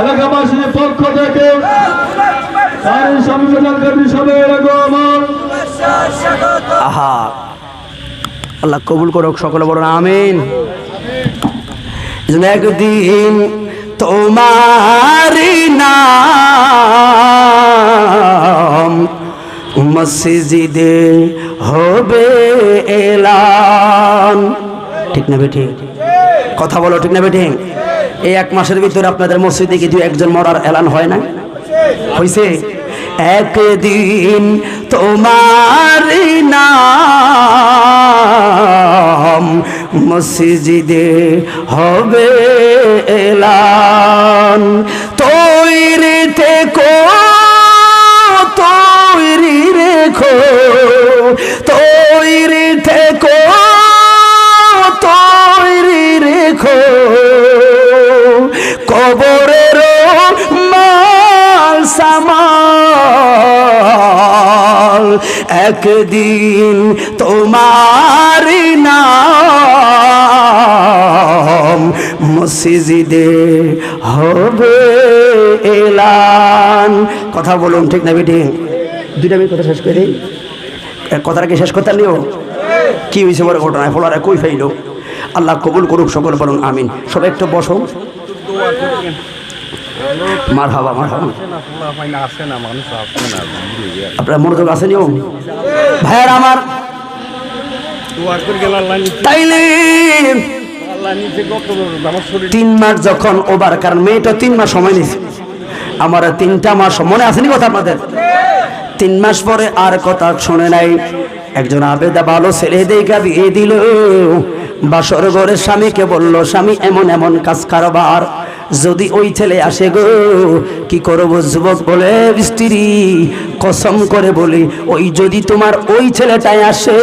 এলাকাবাসীর পক্ষ থেকে আল্লাহ কবুল করুক, সকলে আমিন। একদিন মসজিদে হবে এলান। ঠিক না বেঠি? কথা বলো, ঠিক না বেঠি? এই এক মাসের ভিতরে আপনাদের মসজিদে কি দু একজন মরার এলান হয় না হয়েছে একদিন তোমার নাম মসজিদে হবে এলান। তৈরি থেকো, তৈরি রেখো, তৈরি থেকো একদিন তোমার নাম মসজিদে হবে এলান। কথা বলুন, ঠিক না বেটি দুইটা আমি কথা শেষ করে। দিই এক কথাটা কি শেষ করতে নিও কি হয়েছে বড় ঘটনায়? ফলারে কই ফাইল? আল্লাহ কবুল করুক, সকল বলুন, আমিন। সবাই একটু বসো। মার হাবা মার নিও ভাইয়ার আমার তিন মাস যখন ওবার, কারণ মেয়েটা তিন মাস সময় নিছে। আমার তিনটা মাস, মনে আসেনি কথা আপনাদের? তিন মাস পরে আর কথা শুনে নাই। একজন আবেদা ভালো ছেলে দেখা বিয়ে দিল। বাসর ঘরে স্বামীকে বলল, স্বামী, এমন এমন কাজ কারবার। যদি ওই ছেলে আসে গো, কি করব যুবক বলে স্ত্রী কসম করে বলি, ওই যদি তোমার ওই ছেলেটাই আসে,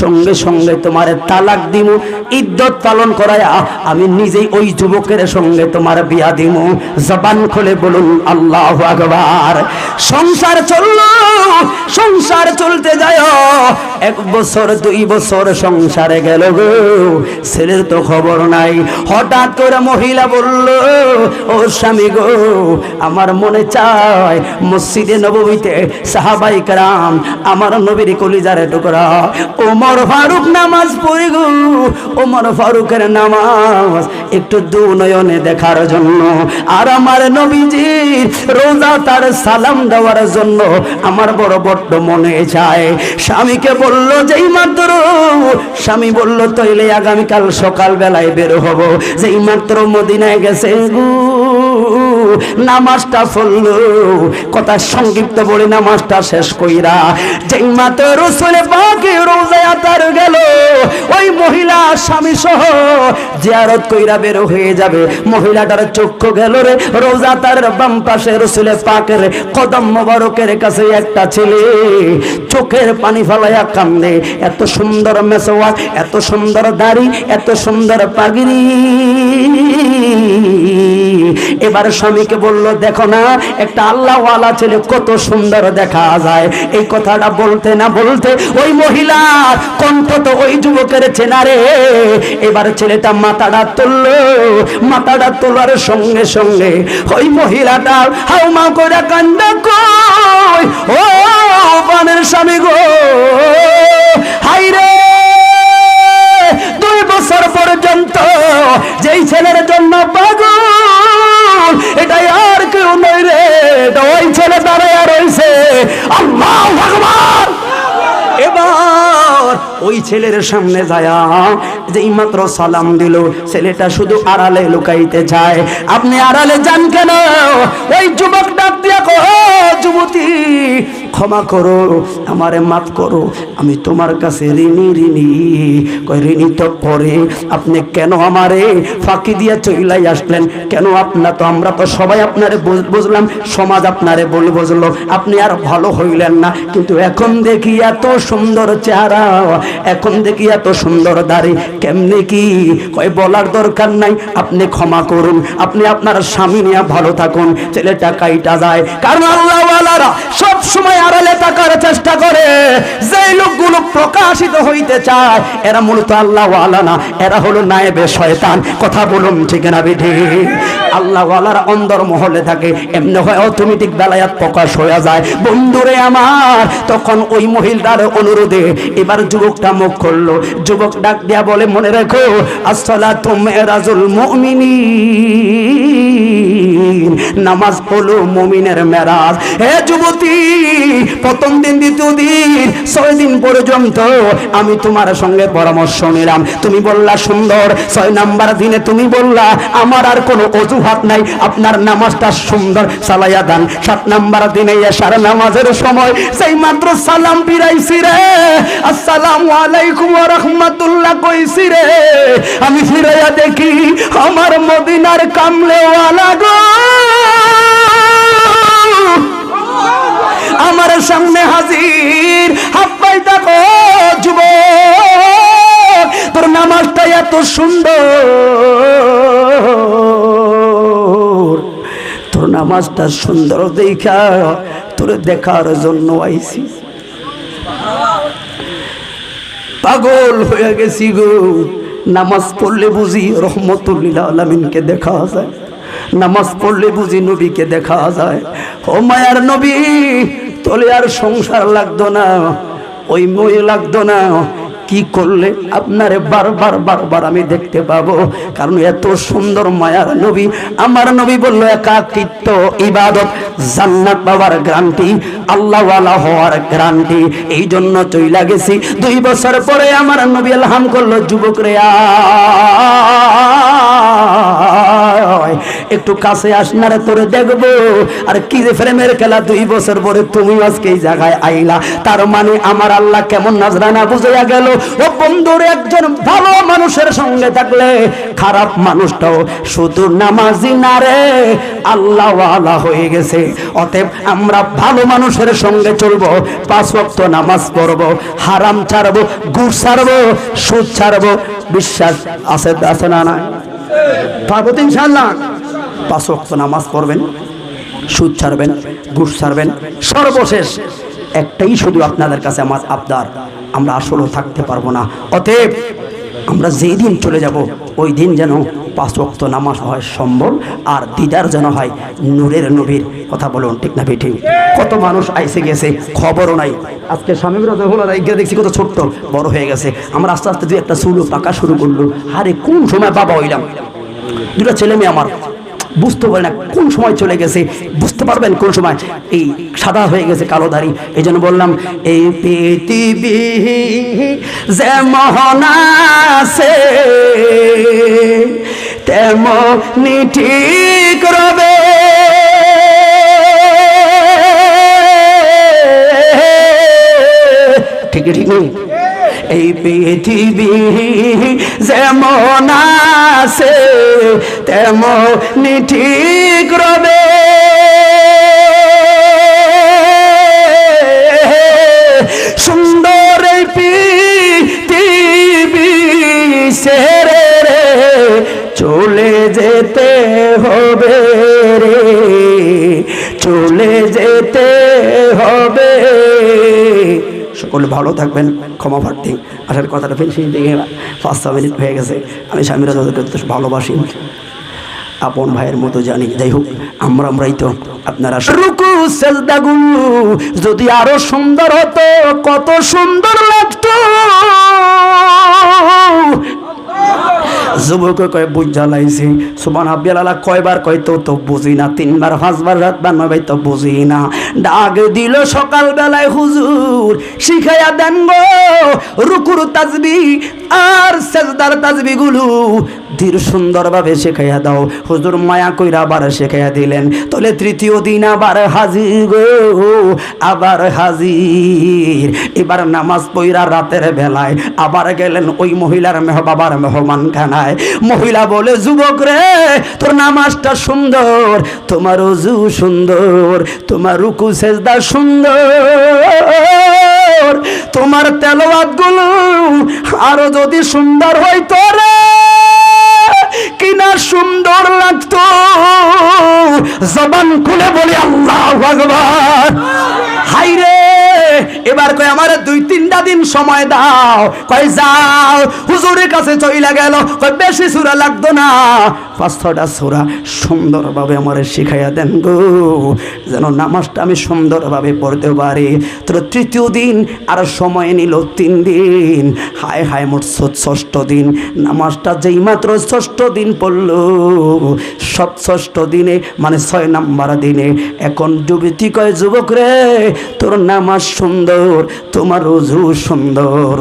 সঙ্গে সঙ্গে তোমার তালাক দিমু, ইদ্যত পালন করায়া আমি নিজেই ওই যুবকের সঙ্গে তোমার বিয়া দিমু। জবান খুলে বলুন, আল্লাহ আকবার। সংসার চলল, সংসার চলতে যায়। এক বছর, দুই বছর সংসারে গেল গো, ছেলের তো খবর নাই। হঠাৎ করে মহিলা বলল ও স্বামী গো, আমার মনে চায় মসজিদে নবমীতে সাহাবাই কারাম আমার নবীর কলিজারে টুকরা। ওমর ফারুক নামাজ পড়ি গো, ওমর ফারুকের নামাজ একটু দু নয়নে দেখার জন্য। আর আমার নবীজির রোজা তার সালাম দেওয়ার জন্য আমার বড় বড্ড মনে চায়। স্বামীকে বলল, যেই মাত্র, স্বামী বলল তৈলে আগামীকাল সকাল বেলায় বের হব। যেই মাত্র মদিনায় গেছে গো নামাজটা পড়ল। কথা সংক্ষিপ্ত বলে নামাজটা শেষ কইরা যেই মাত্র রসুলে বাকি রোজায় তার গেল। ওই মহিলা স্বামী সহ জিয়ারত কইরা বের হয়ে যাবে। মহিলাটার চক্ষু গেল রে। রোজা তার বাম পাশে রসুলে পাকের কদম মোবারকের কাছে একটা ছেলে চোখের পানি ফালাইয়া কান্দে। এত সুন্দর মেসোয়াক, এত সুন্দর দাড়ি, এত সুন্দর পাগড়ি এবার স্বামীকে বলল, দেখো না, একটা আল্লাহওয়ালা ছেলে কত সুন্দর দেখা যায়। এই কথাটা বলতে না বলতে ওই মহিলার কণ্ঠ তো ওই যুবকের চেনারে এবার ছেলেটা মাথাটা তুলল, মাথাটা তোলার সঙ্গে সঙ্গে ওই মহিলাটা হাউমা করে কান্দা কই ও বানের স্বামী গো, হাই ছেলের সামনে যায় যে মাত্র সালাম দিল, ছেলেটা শুধু আড়ালে লুকাইতে চায়। আপনি আড়ালে যান কেন? ওই যুবক ডাক দিয়া কো যুবতী ক্ষমা করো, আমারে মাফ করো। আমি তোমার কাছে ঋণী ঋণী। কই ঋণী তো পরে। আপনি কেন আমারে ফাঁকি দিয়া চইলাই আসলেন? কেন আপনার তো আমরা তো সবাই আপনারে বুঝলাম, সমাজ আপনারে বল বুঝলো। আপনি আর ভালো হইলেন না। কিন্তু এখন দেখি এত সুন্দর চেহারা, এখন দেখি এত সুন্দর দাড়ি। কেমনে কি? কয় বলার দরকার নাই। আপনি ক্ষমা করুন। আপনি আপনার স্বামী নিয়ে ভালো থাকুন। ছেলেটা কাইটা যায়। কারণ আল্লাহওয়ালারা সব সময় আড়ালে থাকার চেষ্টা করে যে লোকগুলো প্রকাশিত হইতে চায়, এরা মূলত আল্লাহওয়ালা না, এরা হলো নায়েবে শয়তান। কথা বলুন ঠিক না বিধি? আল্লাহওয়ালারা অন্দর মহলে থাকে, এমনি হয় অটোমেটিক বেলায়াত প্রকাশ হয়ে যায়। বন্ধুরে আমার, তখন ওই মহিলার অনুরোধে এবার যুবকটা মুখ করল যুবক ডাক দিয়া বলে, মনে রেখো আসলা তুমি রাজুল মুমিনী নামাজ হলো মুমিনের মেরাজ। হে যুবতী প্রথম দিন, দ্বিতীয় দিন, ছয় দিন পর্যন্ত আমি তোমার সঙ্গে পরামর্শ নিলাম। তুমি বললা, সুন্দর, ছয় নাম্বার দিনে তুমি বললা, আমার আর কোনো অজুহাত নাই, আপনার নামাজটা সুন্দর, সালাইয়া দান। সাত নাম্বার দিনে এসার নামাজের সময় সেই মাত্র সালাম ফিরাইছি রে। আসসালামু আলাইকুম রাহমাতুল্লাহ কইছি রে। আমি ফিরাইয়া দেখি আমার মদিনার কামলেওয়ালা গো। আমার সামনে হাজির। হাব্বাই দেখো যুব তোর নামাজটা এত সুন্দর। তোর নামাজটা সুন্দর দেখা, তোর দেখার জন্য আইছি। পাগল হয়ে গেছি গো। নামাজ পড়লে বুঝি রহমতুল্লিল আলমিনকে দেখা যায়। নামাজ পড়লে বুঝি নবীকে দেখা যায়। ও মায়ার নবী তোলে আর সংসার লাগতো না ওই মই লাগতো না। কি করলে আপনারে বারবার বারবার আমি দেখতে পাবো? কারণ এত সুন্দর মায়ার নবী। আমার নবী বলল একাকিত্ব ইবাদত জান্নাত পাওয়ার গ্রান্টি আল্লাহওয়ালা হওয়ার গ্রান্টি। এই জন্য চইলা গেছি। দুই বছর পরে আমার নবী আলহাম করল যুবক রে আয়, একটু কাছে আসনারে তোরে দেখব। আর কি যে ফ্রেমের খেলা, দুই বছর পরে তুমি আজকে এই জায়গায় আইলা। তার মানে আমার আল্লাহ কেমন নাজরানা বুঝাইয়া গেল, ও বন্ধুর একজন ভালো মানুষের সঙ্গে থাকলে খারাপ মানুষটাও শুধু নামাজি না রে, আল্লাহওয়ালা হয়ে গেছে। অতএব আমরা ভালো মানুষের সঙ্গে চলবো, পাঁচ ওয়াক্ত নামাজ পড়ব, হারাম ছাড়বো, গুড় ছাড়বো, সুদ ছাড়বো, বিশ্বাস আছে আছে না না পারব তো ইনশাল্লাহ পাঁচ ওয়াক্ত নামাজ পড়বেন, সুদ ছাড়বেন, ঘুষ ছাড়বেন, সর্বশেষ একটাই শুধু আপনাদের কাছে আমার আবদার, আমরা আসলেও থাকতে পারব না। অতএব আমরা যেই দিন চলে যাব, ওই দিন যেন পাঁচ ওয়াক্ত নামাজ হয় সম্ভব, আর দিদার যেন হয় নূরের নবীর কথা বলুন, ঠিক না ঠিক কত মানুষ আইসে গেছে, খবরও নাই। আজকে স্বামী হলো রাইগা দেখছি কত ছোট্ট, বড় হয়ে গেছে। আমরা আস্তে আস্তে দুই একটা চুলো পাকা শুরু করল আরে কোন সময় বাবা হইলাম? দুটা ছেলে মেয়ে আমার। বুঝতে পারে না কোন সময় চলে গেছে। বুঝতে পারবেন কোন সময়। এই সাদা হয়ে গেছে কালো দাড়ি। এই জন্য বললাম, এই পৃথিবী যেমন আছে, তেমনি ঠিক রবে। ঠিক ঠিক নেই? এই পৃথিবী যেমন আছে তেমন ঠিক রবে। সকলে ভালো থাকবেন ক্ষমা প্রার্থী। আসার কথাটা ফিনিশিং দিকে পাঁচ ছ মিনিট হয়ে গেছে। আমি স্বামীরা তাদেরকে ভালোবাসি আপন ভাইয়ের মতো জানি। যাই হোক আমরা আমরাই তো আপনারা রুকু সেজদাগুলো যদি আরও সুন্দর হতো কত সুন্দর লাগতো। যুবক কয় বুঝ জ্বালাইছি। সুবান আব্বালা কয়বার কয় তো তো বুঝি না তিনবার পাঁচবার রাত ভাই তো বুঝি না ডাক দিল সকাল বেলায় হুজুর, শিখাইয়া দেন গো, রুকুর তাজবি আর সেজদার তাজবি গুলো ধীর সুন্দরভাবে শেখাইয়া দাও। হুজুর মায়া কইরা আবার শেখাইয়া দিলেন। তলে তৃতীয় দিন আবার হাজির গো, আবার হাজির। এবার নামাজ পইরা রাতের বেলায় আবার গেলেন ওই মহিলার মেহ বাবার মেহমান খানায় মহিলা বলে, যুবক রে, তোর নামাজটা সুন্দর, তোমার অজু সুন্দর, তোমার রুকু সেজদা সুন্দর। তোমার তেলবাদগুলো আরও যদি সুন্দর হইতো রে, কিনা সুন্দর লাগতো। জবান খুলে বলি, আল্লাহ ভগবান হাই রে এবার কয়, আমার দুই তিনটা দিন সময় দাও। কয়, যাও। হুজুরের কাছে চইলা গেল। কয়, বেশি সুরা লাগতো না। পাঁচ ছটা সুরা সুন্দরভাবে আমার শিখাইয়া দেন গো। যেন নামাজটা আমি সুন্দরভাবে পড়তে পারি। তোর তৃতীয় দিন আর সময় নিল তিন দিন। হায় হায়, মোট ষষ্ঠ দিন। নামাজটা যেই মাত্র ষষ্ঠ দিন পড়ল, সব ষষ্ঠ দিনে মানে ছয় নাম্বার দিনে। এখন যুবতী কয়, যুবক রে, তোর নামাজ সুন্দর, তোমার রুজু সুন্দর,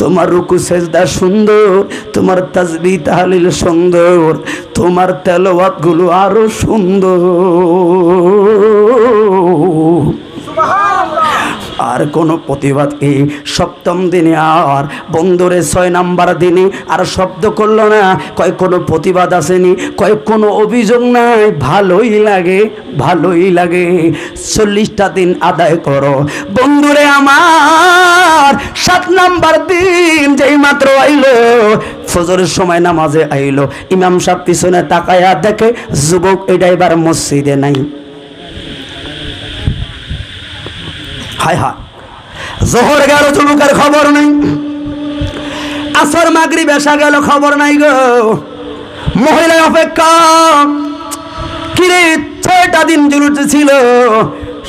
তোমার রুকু সেজদা সুন্দর, তোমার তাজবি তাহলিল সুন্দর, তোমার তেলবাদগুলো গুলো আরও সুন্দর। আর কোনো প্রতিবাদ কি? সপ্তম দিনে আর বন্ধুরে ছয় নাম্বার দিনে আর শব্দ করল না। কয় কোনো প্রতিবাদ আসেনি, কয় কোনো অভিযোগ নাই। ভালোই লাগে ভালোই লাগে। চল্লিশটা দিন আদায় করো। বন্ধুরে আমার সাত নাম্বার দিন যেই মাত্র আইলো, ফজরের সময় নামাজে আইলো। ইমাম সাহেব পিছনে তাকায়া দেখে, যুবক এটা এবার মসজিদে নাই। হায় হায়। জোহর গেল যুবকের খবর নেই। আসর মাগরি বেসা গেল, খবর নাই গো। মহিলা অপেক্ষা। কিরে, ছয়টা দিন জুলুতে ছিল।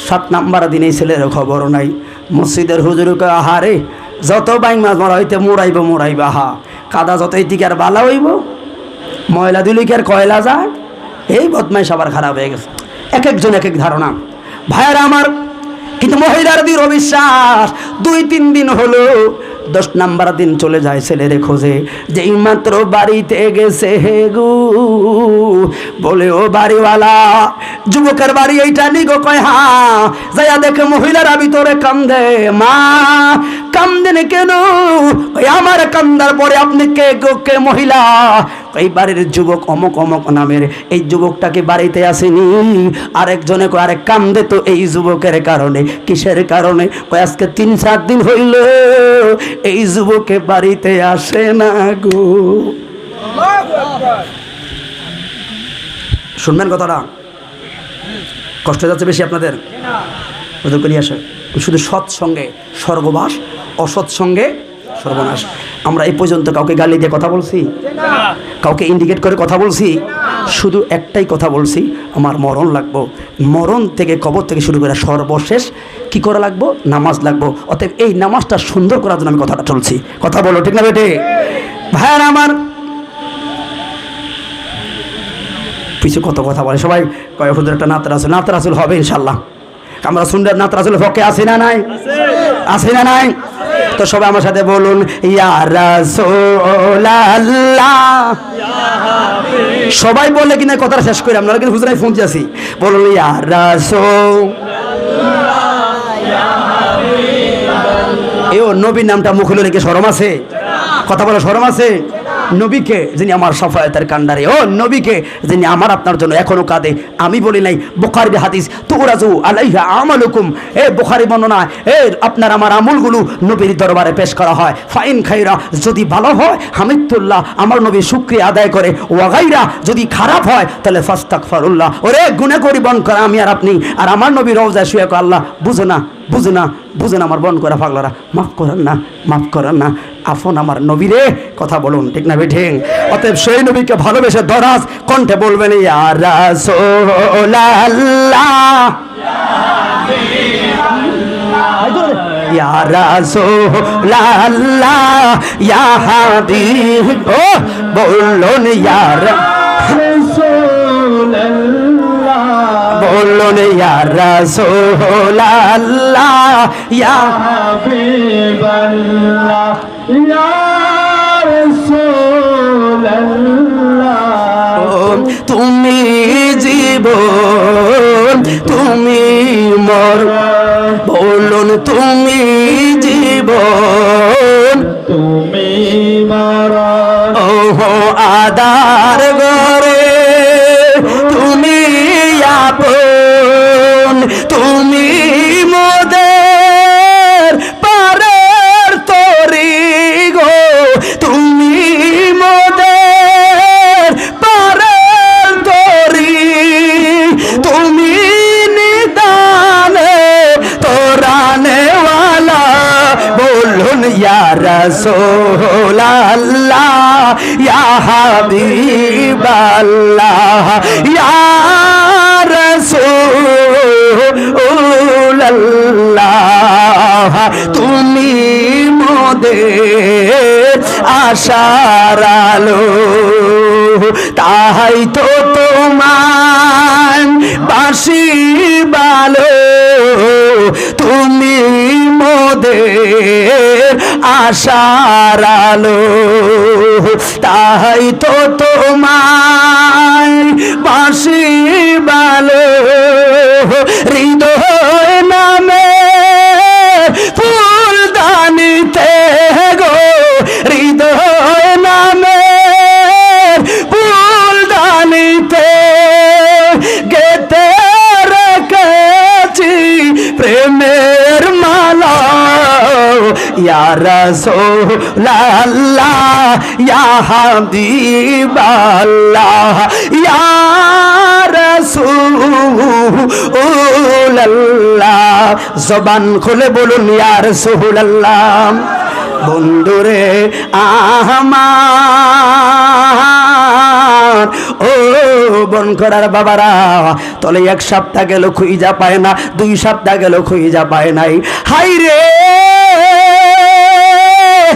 সাত নাম্বার দিনে ছেলের খবর নাই। মসজিদের হুজুরকে আহারে, যত বাইং মাছ মরা হইতে মোড়াইব মোড়াইব, আহা। কাদা যত এদিকে আর বালা হইব। ময়লা দিলে কি আর কয়লা যায়। এই বদমাই সবার খারাপ হয়ে গেছে। এক একজন এক এক ধারণা। ভাইয়ারা আমার কিন্তু মহিলার দৃঢ় বিশ্বাস, দুই তিন দিন হলো, দশ নাম্বার দিন চলে যায় ছেলেরে খোঁজে, যেই মাত্র বাড়িতে গেছে হে গু। বলে, ও বাড়িওয়ালা, যুবকের বাড়ি এইটা নিগো কয়, হা, যাইয়া দেখে মহিলারা ভিতরে কান্দে। মা, কান্দেন কেন? আমার কান্দার পরে আপনি কে গো, কে মহিলা? এই বাড়ির যুবক অমক অমক নামের, এই যুবকটাকে বাড়িতে আসেনি? আরেকজনে কয়, আরে কান্দে তো এই যুবকের কারণে। কিসের কারণে? কয়, আজকে তিন, চার দিন হইল, এই যুবকে বাড়িতে আসে না গো। শুনবেন কথাটা? কষ্ট যাচ্ছে বেশি আপনাদের? ওদের আসে। শুধু সৎ সঙ্গে স্বর্গবাস, অসৎ সঙ্গে সর্বনাশ। আমরা এই পর্যন্ত কাউকে গালি দিয়ে কথা বলছি? কাউকে ইন্ডিকেট করে কথা বলছি? শুধু একটাই কথা বলছি আমার মরণ লাগবো। মরণ থেকে কবর থেকে শুরু করে সর্বশেষ কি করা লাগবো? নামাজ লাগবো। অতএব এই নামাজটা সুন্দর করার জন্য আমি কথাটা চলছি। কথা বলো ঠিক না বেটে? ভাইয়ার আমার পিছু কত কথা বলে? সবাই কয় হুজুর একটা নাত রাসুল। নাত রাসুল হবে ইনশাল্লাহ আমরা সুন্দর নাত রাসুল পক্ষে আছি না নাই? আছি না নাই? তো সবাই আমার সাথে বলুন সবাই বলে কিনা কথাটা শেষ করি, আপনারা কিন্তু হুজরাই ফোন আছি বলুন এ ও নবীর নামটা মুখে রেখে সরম আছে? কথা বলে সরম আছে? নবীকে যিনি আমার সফায়তের কান্ডারে ও নবীকে যিনি আমার আপনার জন্য এখনও কাঁদে, আমি বলি নাই, বুখারি হাদিস, তুরাজু আলাইহা আমালুকুম। এ বুখারি বর্ণনা, এ আপনার আমার আমলগুলো নবীর দরবারে পেশ করা হয়। ফাইন খাইরা, যদি ভালো হয়, হামিদুল্লাহ আমার নবী শুক্রিয়া আদায় করে ওয়াগাইরা যদি খারাপ হয়, তাহলে ফাস্তাক ফারুল্লাহ ওরে গুণে করি বন করে, আমি আর আপনি, আর আমার নবী রওজায় শুয়ে আল্লাহ, বুঝো না বুঝো না বুঝেন আমার বন করা পাগলারা, মাফ করেন না, মাফ করেন না। আফন আমার নবীরে? কথা বলুন, ঠিক না বেঠিং? অতএব সেই নবীকে ভালোবেসে দরাজ কণ্ঠে বলবেন বলুন, ইয়া রা- বলুন, ইয়া রাসূলাল্লাহ, ইয়া তুমি জীবন তুমি মর। বলুন তুমি জীবন। তুমি মারা। ওহো আদার গরে তুমি আপন ইয়া হাবিবাল্লাহ ইয়া তুমি মোদের আশার আলো তাই তো তোমার বাসি বালো তুমি মোদের আশার আলো তো তোমায় বাসি বালো। হৃদয় রাসূলাল্লাহ, ইয়া হাবিবাল্লাহ, ইয়া রাসূলাল্লাহ। জবান খুলে বলুন, ইয়া রাসূলাল্লাহ। বন্ধুরে আমার ও বন করার বাবারা, তলে এক সপ্তাহ গেল খুঁজা পায় না, দুই সপ্তাহ গেল খুঁজা পায় নাই। হাই রে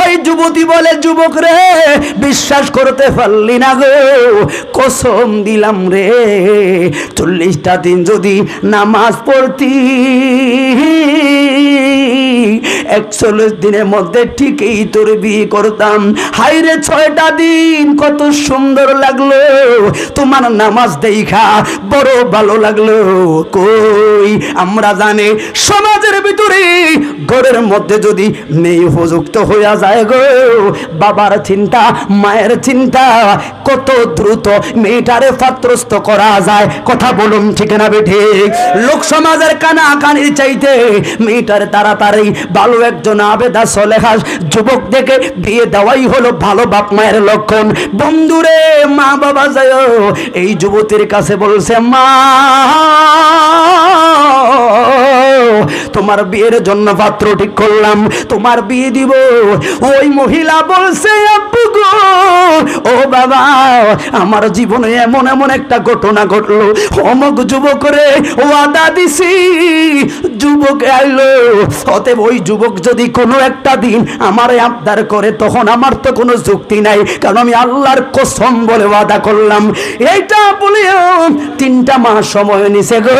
ওই যুবতী বলে, যুবক রে, বিশ্বাস করতে পারলি না গো। কসম দিলাম রে, চল্লিশটা দিন যদি নামাজ পড়তি, একচল্লিশ দিনের মধ্যে ঠিকই তোর বিয়ে করতাম। হাইরে ছয়টা দিন কত সুন্দর লাগল। তোমার নামাজ দেখা বড় ভালো লাগল। কই, আমরা জানে সমাজের ভিতরে ঘরের মধ্যে যদি মেয়ে উপযুক্ত হইয়া যায় গো। বাবার চিন্তা, মায়ের চিন্তা। কত দ্রুত মেয়েটারে পাত্রস্থ করা যায়। কথা বলুন ঠিক না বেঠে লোক সমাজের কানা কানির চাইতে মেয়েটার তাড়াতাড়ি ভালো একজন আবেদা সলেহাস যুবক দেখে বিয়ে দেওয়াই হলো ভালো বাপ মায়ের লক্ষণ। বন্ধুরে, মা বাবা যায় এই যুবতীর কাছে বলছে, মা তোমার বিয়ের জন্য পাত্র ঠিক করলাম, তোমার বিয়ে দিব। ওই মহিলা বলছে, আব্বু গো, ও বাবা, আমার জীবনে এমন এমন একটা ঘটনা ঘটলো। অমক যুবক রে ওয়াদা দিছি, যুবক আইলো। অতএব ওই যুবক যদি কোনো একটা দিন আমারে আবদার করে, তখন আমার তো কোনো যুক্তি নাই, কারণ আমি আল্লাহর কসম বলে ওয়াদা করলাম। এইটা বলিও, তিনটা মাস সময় নিছে গো।